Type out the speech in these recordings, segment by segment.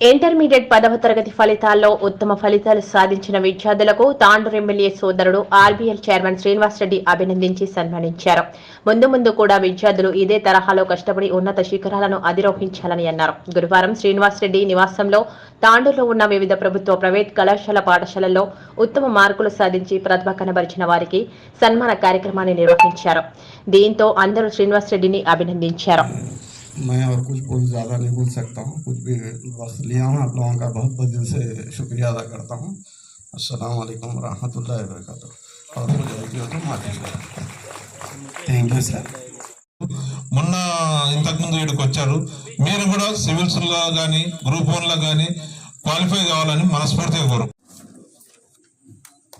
Intermediate పదవ తరగతి ఫలితాల్లో ఉత్తమ ఫలితాలు సాధించిన విద్యార్థులకు తాండూరు ఎమ్మెల్యే సోదరుడు ఆర్బీఎల్ చైర్మన్ శ్రీనివాసరెడ్డి అభినందించి సన్మానించారు. ముందు ముందు కూడా విద్యార్థులు ఇదే తరహాలో కష్టపడి ఉన్నత శిఖరాలను అధిరోహించాలని అన్నారు. గురువారం శ్రీనివాస్ రెడ్డి నివాసంలో తాండూరులో ఉన్న వివిధ ప్రభుత్వ ప్రైవేట్ కళాశాల పాఠశాలల్లో ఉత్తమ మార్కులు సాధించి ప్రతిభ కనబరిచిన వారికి సన్మాన కార్యక్రమాన్ని నిర్వహించారు. దీంతో అందరూ శ్రీనివాస్ రెడ్డిని అభినందించారు. मैं और कुछ बोल ज़्यादा नहीं बोल सकता हूँ कुछ भी वक्त लिया हूँ आप लोगों का बहुत बहुत दिल से शुक्रिया अदा करता हूँ अस्सलाम वालेकुम रहमतुल्लाहि व बरकातुहू और मुझे जो तो माफ़ी థ్యాంక్ యూ సార్ మొన్న ఇంతకుముందు ఇక్కడికి వచ్చారు మీరు కూడా సివిల్స్లో కానీ గ్రూప్ వన్లో కానీ క్వాలిఫై కావాలని మనస్ఫూర్తిగా కోరు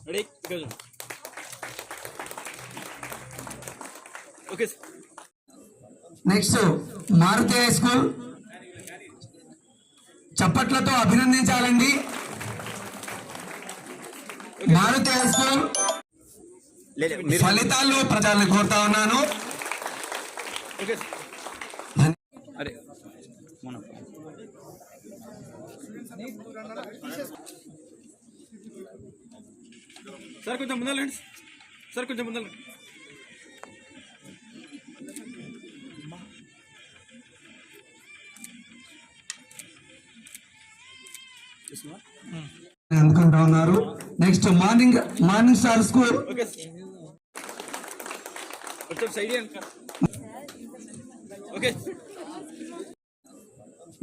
రెడీ ఇక్కడ చూడు. Okay sir next Maruthi high school. చప్పట్లతో అభినందించాలండి. Maruti high school. ఫలితాలు మీరు ప్రజల్ని కోరుతా ఉన్నాను. సార్ కొంచెం ముందరండి సార్ కొంచెం ముందర అందుకుంటా ఉన్నారు? Next morning morning star school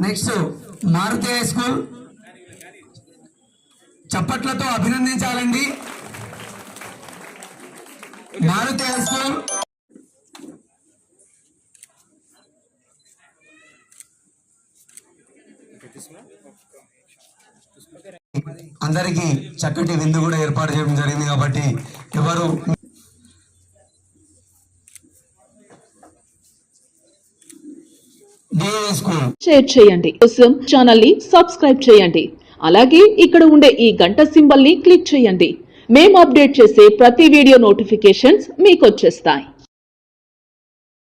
next Maruthi high school చప్పట్లతో అభినందించాలండి. మారుతి హై స్కూల్ అందరికీ చక్కటి విందు కూడా ఏర్పాటు చేయడం జరిగింది కాబట్టి ఎవరు షేర్ చేయండి. కోసం ఛానల్ని సబ్స్క్రైబ్ చేయండి. అలాగే ఇక్కడ ఉండే ఈ గంట సింబల్ని క్లిక్ చేయండి. మేము అప్డేట్ చేసే ప్రతి వీడియో నోటిఫికేషన్స్ మీకు వచ్చేస్తాయి.